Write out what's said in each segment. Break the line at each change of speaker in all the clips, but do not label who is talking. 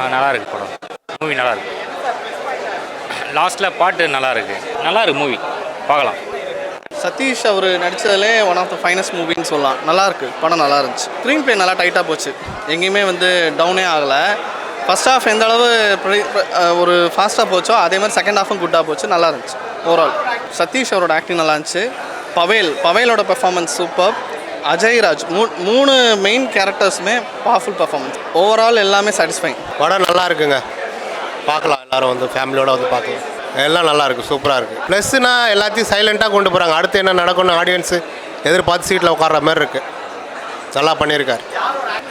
நல்லாயிருக்கு நல்லா படம். மூவி நல்லா இருக்கு லாஸ்ட்டில் பாட்டு நல்லா இருக்கு நல்லா இருக்கு மூவி பார்க்கலாம்.
சதீஷ் அவர் நடித்ததுலே ஒன் ஆஃப் த ஃபைனஸ்ட் மூவின்னு சொல்லலாம். நல்லாயிருக்கு. படம் நல்லா இருந்துச்சு ஸ்க்ரீன் ப்ளே நல்லா டைட்டாக போச்சு. எங்கேயுமே வந்து டவுனே ஆகலை. ஃபர்ஸ்ட் ஹாஃப் எந்த அளவு ஒரு ஃபாஸ்ட்டாக போச்சோ அதே மாதிரி செகண்ட் ஹாஃபும் குட்டாக போச்சு. நல்லா இருந்துச்சு ஓவரால் சதீஷ் அவரோட ஆக்டிங் நல்லா இருந்துச்சு பவேல். பவேலோட பெர்ஃபார்மன்ஸ் சூப்பர் அஜய்ராஜ் மூ மூணு மெயின் கேரக்டர்ஸுமே பவர்ஃபுல் பர்ஃபார்மன்ஸ் ஓவரால் எல்லாமே சாட்டிஸ்ஃபைங்
படம் நல்லா இருக்குங்க. பார்க்கலாம் எல்லாரும் வந்து ஃபேமிலியோட வந்து பார்க்கலாம். எல்லாம் நல்லா இருக்கு சூப்பராக இருக்குது ப்ளஸ்னா எல்லாத்தையும் சைலண்ட்டாக கொண்டு போகிறாங்க அடுத்து என்ன நடக்கும்னு ஆடியன்ஸு எதிர்பார்த்து சீட்டில் உட்கார்ற மாதிரி இருக்குது நல்லா பண்ணியிருக்காரு.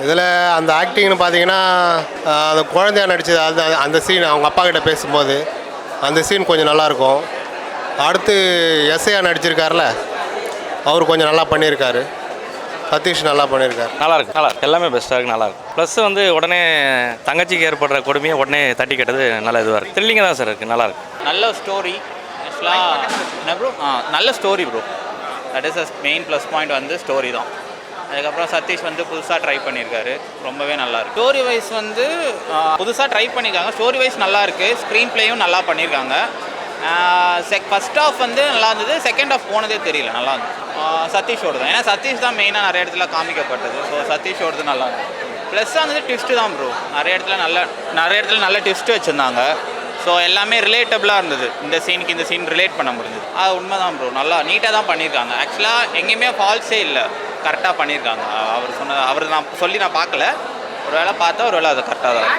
இதில் அந்த ஆக்டிங்னு பார்த்தீங்கன்னா அந்த குழந்தையா நடித்தது அது அந்த சீன் அவங்க அப்பா கிட்ட பேசும்போது அந்த சீன் கொஞ்சம் நல்லாயிருக்கும் அடுத்து எஸ்ஐயா நடிச்சிருக்காருல அவர் கொஞ்சம் நல்லா பண்ணியிருக்காரு. சதீஷ் நல்லா பண்ணியிருக்காரு.
நல்லா இருக்கு நல்லா இருக்கு எல்லாமே பெஸ்ட்டாக இருக்கு நல்லா இருக்கு ப்ளஸ் வந்து உடனே தங்கச்சிக்கு ஏற்படுற கொடுமையை உடனே தட்டி கட்டது நல்ல இதுவாக இருக்கு. த்ரில்லிங்காக தான் சார் இருக்குது நல்லா இருக்கு
நல்ல ஸ்டோரி ஆக்சுவலாக என்ன ப்ரோ ஆ நல்ல story bro that is a main plus point வந்து ஸ்டோரி தான். அதுக்கப்புறம் சதீஷ் வந்து புதுசாக ட்ரை பண்ணியிருக்காரு. ரொம்பவே நல்லா இருக்கு. ஸ்டோரி வைஸ் வந்து புதுசாக ட்ரை பண்ணியிருக்காங்க. ஸ்டோரி வைஸ் நல்லா இருக்கு. ஸ்க்ரீன் ப்ளேயும் நல்லா பண்ணியிருக்காங்க. செக் ஃபஸ்ட் ஆஃப் வந்து நல்லா இருந்தது. செகண்ட் ஆஃப் போனதே தெரியல. நல்லா இருந்தது. சதீஷோடு தான் ஏன்னா சதீஷ் தான் மெயினாக நிறைய இடத்துல காமிக்கப்பட்டது. ஸோ சதீஷோடது நல்லா இருந்தது. ப்ளஸ் வந்து ட்விஸ்ட்டு தான் ப்ரோ நிறைய இடத்துல நல்ல நிறைய இடத்துல நல்ல ட்விஸ்ட்டு வச்சுருந்தாங்க. ஸோ எல்லாமே ரிலேட்டபிளாக இருந்தது. இந்த சீனுக்கு இந்த சீன் ரிலேட் பண்ண முடிஞ்சது. அது உண்மை தான் ப்ரோ நல்லா நீட்டாக தான் பண்ணியிருக்காங்க. ஆக்சுவலாக எங்கேயுமே ஃபால்ஸே இல்லை. கரெக்டாக பண்ணியிருக்காங்க. அவர் சொன்ன அவர் நான் சொல்லி நான் பார்க்கல. ஒரு வேளை பார்த்தா ஒரு வேளை அது கரெக்டாக தான்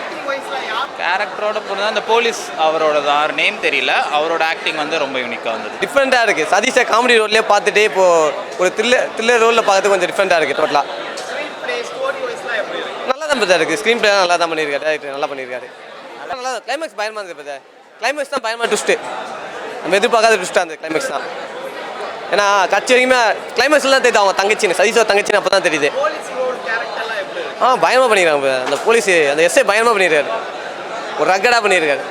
கேரக்டரோட பொறுத்து அந்த போலீஸ் அவரோட தான் நேம் தெரியல. அவரோட ஆக்டிங் வந்து ரொம்ப யூனிக்காக வந்தது.
டிஃப்ரெண்ட்டாக இருக்குது சதீஷை காமெடி ரோல்லே பார்த்துட்டு இப்போது ஒரு த்ரில்லர் த்ரில்லர் ரோலில் பார்க்கறது கொஞ்சம் டிஃப்ரெண்ட்டாக இருக்குது டோட்டலாக நல்லா தான் பார்த்தா இருக்குது ஸ்க்ரீன் பிளே நல்லா தான் பண்ணியிருக்காரு. டேரக்டர் நல்லா பண்ணியிருக்காரு. நல்லா கிளைமேக்ஸ் பயமாக இருக்குது பார்த்தா கிளைமேக்ஸ் தான் பயமாக ட்விஸ்ட்டு நம்ம எதிர்பார்க்காத ட்விஸ்ட்டாக இருந்தது கிளைமேக்ஸ் தான். ஏன்னா கட்சி வரைக்குமே கிளைமேக்ஸ்லாம் தெரியுது அவங்க தங்கச்சின்னு. சதீஷோட தங்கச்சின்னு அப்போ தான் தெரியுது ஆ பயமாக இப்ப. அந்த போலீஸ் அந்த எஸ்ஐ பயமாக பண்ணியிருக்காரு ஒரு ரக்கடாக பண்ணியிருக்காரு